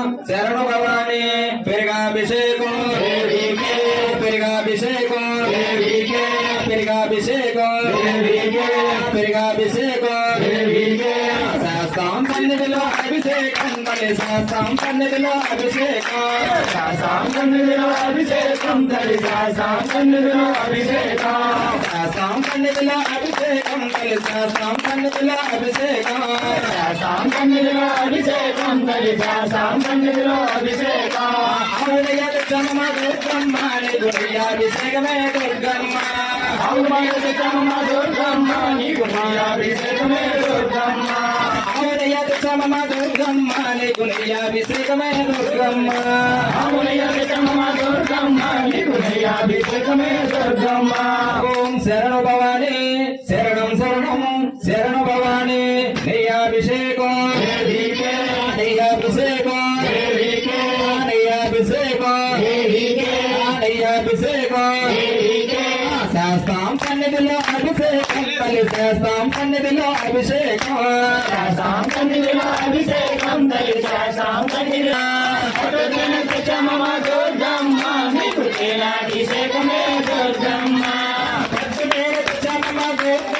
శరణు భవాని పెరిగాభిషేకం. పెరిగాభిషేకం. పెరిగాభిషేకం. పెరిగాభిషేకం శాస్త్రం సన్నిధిలో అభిషేకం. తల్లి శాస్త్రం సన్నిధిలో అభిషేకం. శాస్త్రం సన్నిధిలో అభిషేకం. తల్లి శాస్త్రం సన్నిధిలో అభిషేకం. శాస్త్రం సన్నిధిలో అభిషేకం. తల్లి శాస్త్రం సన్నిధిలో అభిషేకం శాస్త్రం సన్నిధిలో అభిషేకం తల్లి శాస్త్రం సన్నిధిలో అభిషేకం ఆవులయ దుర్గమ్మ దుర్గమ్మ నీ గుడియాభిషేకమే దుర్గమ్మ అవుమయమ దుర్గమ్మ నీకు అభిషేకమే దుర్గమ్మ ఆవులయ దుర్గమ్మ దుర్గమ్మ నీ గుడియాభిషేకమే దుర్గమ్మ అవుమయమ దుర్గమ్మ నీకు అభిషేకమే దుర్గమ్మ ఓం శరణు భవాని శరణం భవాని నెయ్యాభిషేకం నెయ్యాభిషేకం శాస్త్రం సన్నిధిలో అభిషేకం తల్లి శాస్త్రం సన్నిధిలో అభిషేకం. శాస్త్రం సన్నిధిలో అభిషేకం తల్లి శాస్త్రం సన్నిధిలో. చమమ దుర్గమ్మ నీకు అభిషేకమే దుర్గమ్మ అభిషేకమే దుర్గమ్మ.